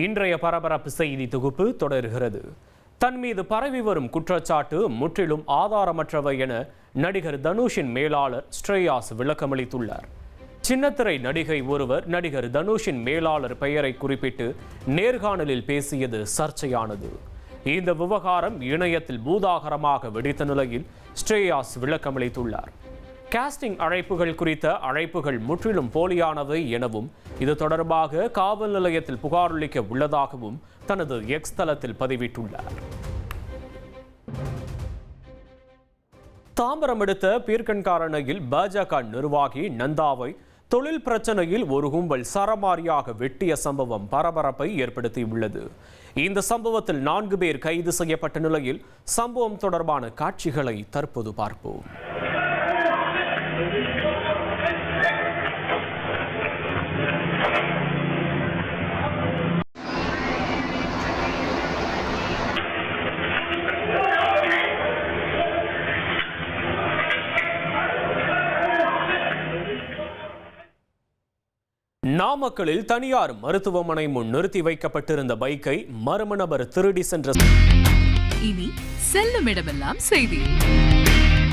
இன்றைய பரபரப்பு செய்தி தொகுப்பு தொடர்கிறது. தன் மீது பரவி வரும் குற்றச்சாட்டு முற்றிலும் ஆதாரமற்றவை என நடிகர் தனுஷின் மேலாளர் ஸ்ரேயாஸ் விளக்கமளித்துள்ளார். சின்னத்திரை நடிகை ஒருவர் நடிகர் தனுஷின் மேலாளர் பெயரை குறிப்பிட்டு நேர்காணலில் பேசியது சர்ச்சையானது. இந்த விவகாரம் இணையத்தில் பூதாகரமாக வெடித்த நிலையில் ஸ்ரேயாஸ் விளக்கமளித்துள்ளார். காஸ்டிங் அழைப்புகள் குறித்த அழைப்புகள் முற்றிலும் போலியானவை எனவும் இது தொடர்பாக காவல் நிலையத்தில் புகாரளிக்க உள்ளதாகவும் தனது எக்ஸ் தளத்தில் பதிவிட்டுள்ளார். தாம்பரம் எடுத்த பீர்க்கன்காரணையில் பாஜக நிர்வாகி நந்தாவை தொழில் பிரச்சனையில் ஒரு கும்பல் சரமாரியாக வெட்டிய சம்பவம் பரபரப்பை ஏற்படுத்தியுள்ளது. இந்த சம்பவத்தில் நான்கு பேர் கைது செய்யப்பட்ட நிலையில் சம்பவம் தொடர்பான காட்சிகளை தற்போது பார்ப்போம். நாமக்கலில் தனியார் மருத்துவமனை முன் நிறுத்தி வைக்கப்பட்டிருந்த பைக்கை மர்ம நபர் திருடி சென்ற இனி செல்லும் இடமெல்லாம் செய்தி.